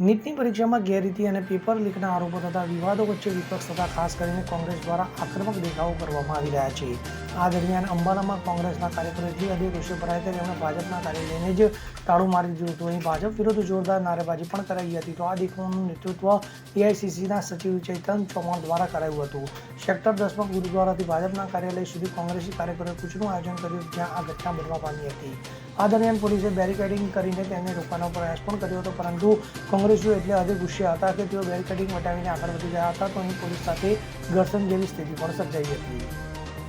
નીટની પરીક્ષામાં ગેરરીતિ અને પેપર લીકના આરોપો તથા વિવાદો વચ્ચે વિપક્ષ તથા ખાસ કરીને કોંગ્રેસ દ્વારા આક્રમક દેખાવો કરવામાં આવી રહ્યા છે. આ દરમિયાન અંબાલામાં કોંગ્રેસના કાર્યકરો હદે ગુસ્સે ભરાયા કે તેમણે ભાજપના કાર્યાલયને જ તાળું મારી દીધું હતું. અહીં ભાજપ વિરુદ્ધ જોરદાર નારેબાજી પણ કરાઈ હતી. તો આ દેખાવનું નેતૃત્વ એઆઈસીસીના સચિવ ચૈતન ચૌહાણ દ્વારા કરાયું હતું. સેક્ટર દસમાં ગુરુદ્વારાથી ભાજપના કાર્યાલય સુધી કોંગ્રેસી કાર્યકરોએ કૂચનું આયોજન કર્યું જ્યાં આ ઘટના બનવા પામી હતી. આ દરમિયાન પોલીસે બેરિકેડિંગ કરીને તેને રોકવાનો પ્રયાસ પણ કર્યો હતો, પરંતુ કોંગ્રેસીઓ એટલે હદે ગુસ્સે હતા કે તેઓ બેરિકેડિંગ વટાવીને આગળ વધી ગયા હતા. તો અહીં પોલીસ સાથે ઘર્ષણ જેવી સ્થિતિ પણ સર્જાઈ હતી.